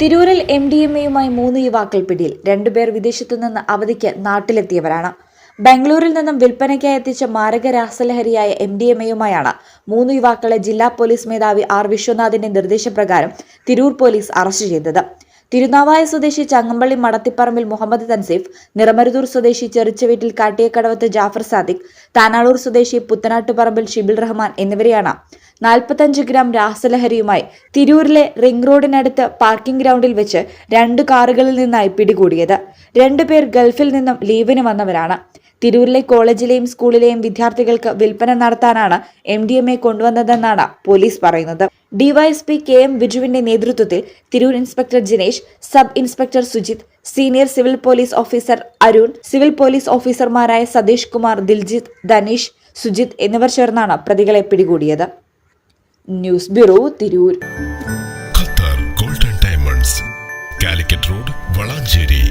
തിരൂരിൽ M D M എയുമായി മൂന്ന് യുവാക്കൾ പിടിയിൽ. രണ്ടുപേർ വിദേശത്തു നിന്ന് അവധിക്ക് നാട്ടിലെത്തിയവരാണ്. ബാംഗ്ലൂരിൽ നിന്നും വിൽപ്പനയ്ക്കായി എത്തിച്ച മാരക രാസലഹരിയായ എം ഡി എം എയുമായാണ് മൂന്ന് യുവാക്കളെ ജില്ലാ പോലീസ് മേധാവി ആർ വിശ്വനാഥിന്റെ നിർദ്ദേശപ്രകാരം തിരൂർ പോലീസ് അറസ്റ്റ് ചെയ്തത്. തിരുനാവായ സ്വദേശി ചങ്ങമ്പള്ളി മടത്തിപ്പറമ്പിൽ മുഹമ്മദ് തൻസീഫ് നിറമരുതൂർ സ്വദേശി ചെറിച്ചവീട്ടിൽ കാട്ടിയക്കടവത്ത് ജാഫർ സാദിഖ് താനാളൂർ സ്വദേശി പുത്തനാട്ടുപറമ്പിൽ ഷിബിൽ റഹ്മാൻ എന്നിവരെയാണ് നാൽപ്പത്തഞ്ച് ഗ്രാം രാസലഹരിയുമായി തിരൂരിലെ റിംഗ് റോഡിനടുത്ത് പാർക്കിംഗ് ഗ്രൗണ്ടിൽ വെച്ച് രണ്ട് കാറുകളിൽ നിന്നായി പിടികൂടിയത്. രണ്ടുപേർ ഗൾഫിൽ നിന്നും ലീവിന് വന്നവരാണ്. തിരൂരിലെ കോളേജിലെയും സ്കൂളിലെയും വിദ്യാർത്ഥികൾക്ക് വിൽപ്പന നടത്താനാണ് എം ഡി എം എ കൊണ്ടുവന്നതെന്നാണ് പോലീസ് പറയുന്നത്. ഡിവൈഎസ്പി കെ എം ബിജുവിന്റെ നേതൃത്വത്തിൽ Tirur inspector Jinesh sub inspector Sujith senior civil police officer Arun civil police ഓഫീസർമാരായ സതീഷ് കുമാർ ദിൽജിത്ത് ധനീഷ് സുജിത് എന്നിവർ ചേർന്നാണ് പ്രതികളെ പിടികൂടിയത്. News bureau Tirur. Qatar golden diamonds Calicut road Valanchery.